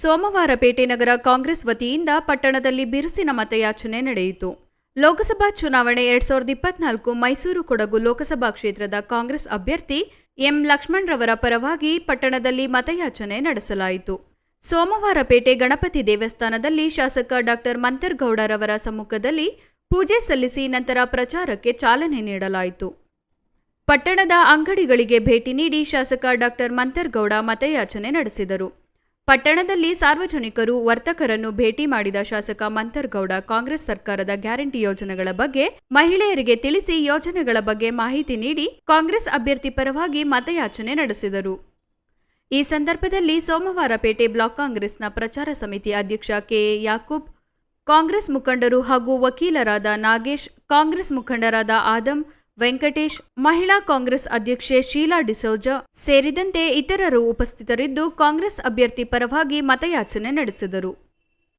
ಸೋಮವಾರಪೇಟೆ ನಗರ ಕಾಂಗ್ರೆಸ್ ವತಿಯಿಂದ ಪಟ್ಟಣದಲ್ಲಿ ಬಿರುಸಿನ ಮತಯಾಚನೆ ನಡೆಯಿತು. ಲೋಕಸಭಾ ಚುನಾವಣೆ ಎರಡ್ ಸಾವಿರದ ಇಪ್ಪತ್ನಾಲ್ಕು ಮೈಸೂರು ಕೊಡಗು ಲೋಕಸಭಾ ಕ್ಷೇತ್ರದ ಕಾಂಗ್ರೆಸ್ ಅಭ್ಯರ್ಥಿ ಎಂ ಲಕ್ಷ್ಮಣ್ ರವರ ಪರವಾಗಿ ಪಟ್ಟಣದಲ್ಲಿ ಮತಯಾಚನೆ ನಡೆಸಲಾಯಿತು. ಸೋಮವಾರಪೇಟೆ ಗಣಪತಿ ದೇವಸ್ಥಾನದಲ್ಲಿ ಶಾಸಕ ಡಾಕ್ಟರ್ ಮಂತರ್ಗೌಡರವರ ಸಮ್ಮುಖದಲ್ಲಿ ಪೂಜೆ ಸಲ್ಲಿಸಿ ನಂತರ ಪ್ರಚಾರಕ್ಕೆ ಚಾಲನೆ ನೀಡಲಾಯಿತು. ಪಟ್ಟಣದ ಅಂಗಡಿಗಳಿಗೆ ಭೇಟಿ ನೀಡಿ ಶಾಸಕ ಡಾಕ್ಟರ್ ಮಂತರ್ಗೌಡ ಮತಯಾಚನೆ ನಡೆಸಿದರು. ಪಟ್ಟಣದಲ್ಲಿ ಸಾರ್ವಜನಿಕರು ವರ್ತಕರನ್ನು ಭೇಟಿ ಮಾಡಿದ ಶಾಸಕ ಮಂತರ್ಗೌಡ ಕಾಂಗ್ರೆಸ್ ಸರ್ಕಾರದ ಗ್ಯಾರಂಟಿ ಯೋಜನೆಗಳ ಬಗ್ಗೆ ಮಹಿಳೆಯರಿಗೆ ತಿಳಿಸಿ ಯೋಜನೆಗಳ ಬಗ್ಗೆ ಮಾಹಿತಿ ನೀಡಿ ಕಾಂಗ್ರೆಸ್ ಅಭ್ಯರ್ಥಿ ಪರವಾಗಿ ಮತಯಾಚನೆ ನಡೆಸಿದರು. ಈ ಸಂದರ್ಭದಲ್ಲಿ ಸೋಮವಾರಪೇಟೆ ಬ್ಲಾಕ್ ಕಾಂಗ್ರೆಸ್ನ ಪ್ರಚಾರ ಸಮಿತಿ ಅಧ್ಯಕ್ಷ ಕೆ. ಯಾಕೂಬ್, ಕಾಂಗ್ರೆಸ್ ಮುಖಂಡರು ಹಾಗೂ ವಕೀಲರಾದ ನಾಗೇಶ್, ಕಾಂಗ್ರೆಸ್ ಮುಖಂಡರಾದ ಆದಂ ವೆಂಕಟೇಶ್ ಮಹಿಳಾ ಕಾಂಗ್ರೆಸ್ ಅಧ್ಯಕ್ಷೆ ಶೀಲಾ ಡಿಸೋಜ ಸೇರಿದಂತೆ ಇತರರು ಉಪಸ್ಥಿತರಿದ್ದು ಕಾಂಗ್ರೆಸ್ ಅಭ್ಯರ್ಥಿ ಪರವಾಗಿ ಮತಯಾಚನೆ ನಡೆಸಿದರು.